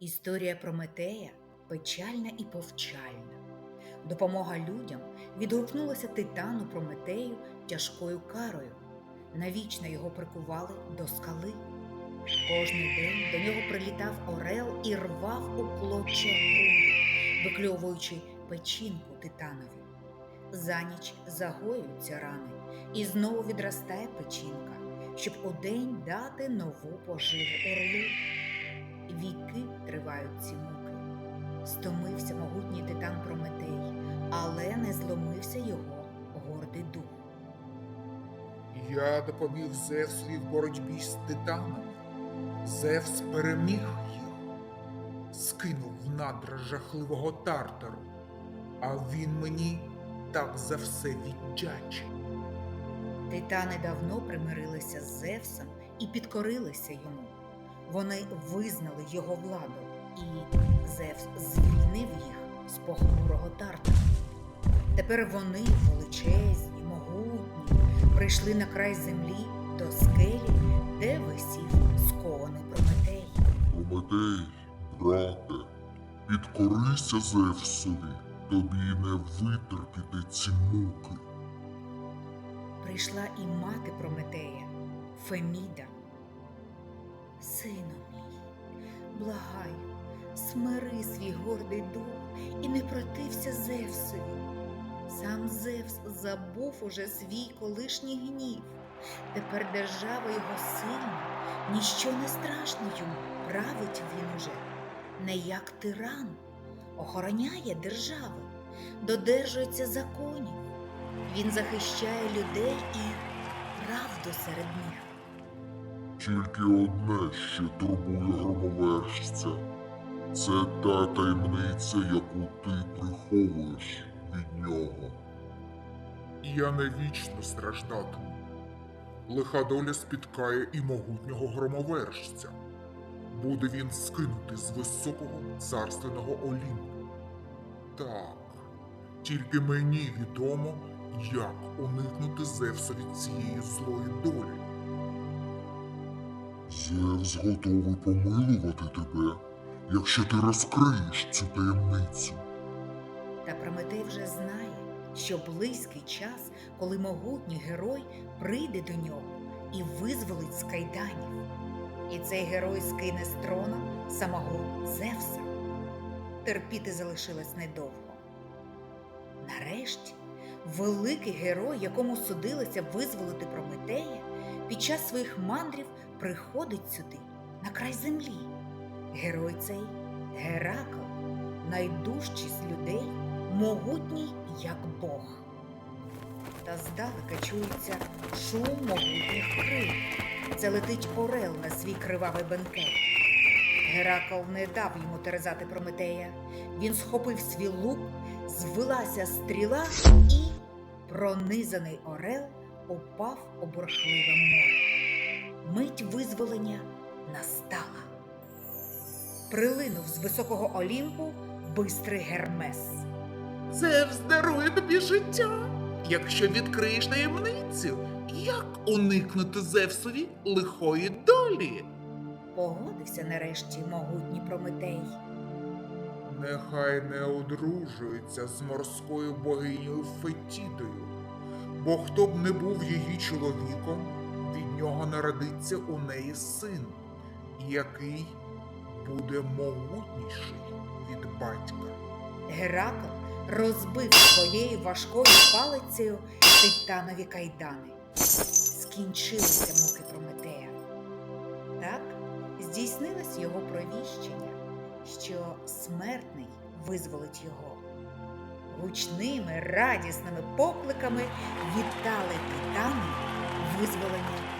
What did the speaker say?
Історія Прометея печальна і повчальна. Допомога людям відгукнулася титану Прометею тяжкою карою. Навічно його прикували до скали. Кожний день до нього прилітав орел і рвав у клоччя груди, викльовуючи печінку титанові. За ніч загоюються рани, і знову відростає печінка, щоб удень дати нову поживу орлу. Віки тривають ці муки. Стомився могутній титан Прометей, але не зломився його гордий дух. Я допоміг Зевсові в боротьбі з титанами. Зевс переміг їх, скинув в надра жахливого тартару, а він мені так за все віддячить. Титани давно примирилися з Зевсом і підкорилися йому. Вони визнали його владу, і Зевс звільнив їх з похмурого тартара. Тепер вони, величезні, могутні, прийшли на край землі до скелі, де висів скований Прометей. Прометей, брате, підкорися Зевсові, тобі не витерпіти ці муки. Прийшла і мати Прометея, Феміда. Сину мій, благаю, смири свій гордий дух і не протився Зевсові. Сам Зевс забув уже свій колишній гнів. Тепер держава його сильна, ніщо не страшно йому, править він уже, не як тиран, охороняє держави, додержується законів. Він захищає людей і правду серед них. Тільки одне ще турбує громовержця. Це та таємниця, яку ти приховуєш від нього. Я не вічно страждатиму. Лиха доля спіткає і могутнього громовержця. Буде він скинутий з високого царственного Олімпу. Так, тільки мені відомо, як уникнути Зевсові цієї злої долі. Зевс готовий помилувати тебе, якщо ти розкриєш цю таємницю. Та Прометей вже знає, що близький час, коли могутній герой прийде до нього і визволить з кайданів. І цей герой скине з трона самого Зевса. Терпіти залишилось недовго. Нарешті, великий герой, якому судилося визволити Прометея, під час своїх мандрів приходить сюди, на край землі. Герой цей Геракл, найдужчий з людей, могутній, як Бог. Та здалека чується шум могутніх крил. Це летить орел на свій кривавий бенкет. Геракл не дав йому терзати Прометея. Він схопив свій лук, звелася стріла і пронизаний орел упав у бурхливе море. Мить визволення настала. Прилинув з високого Олімпу бистрий Гермес. Зевс дарує тобі життя. Якщо відкриєш таємницю, як уникнути Зевсові лихої долі? Погодився нарешті могутній Прометей. Нехай не одружується з морською богинею Фетідою, бо хто б не був її чоловіком, нього народиться у неї син, який буде могутніший від батька. Геракл розбив своєю важкою палицею титанові кайдани. Скінчилися муки Прометея. Так здійснилось його провіщення, що смертний визволить його. Гучними радісними покликами вітали титани визволені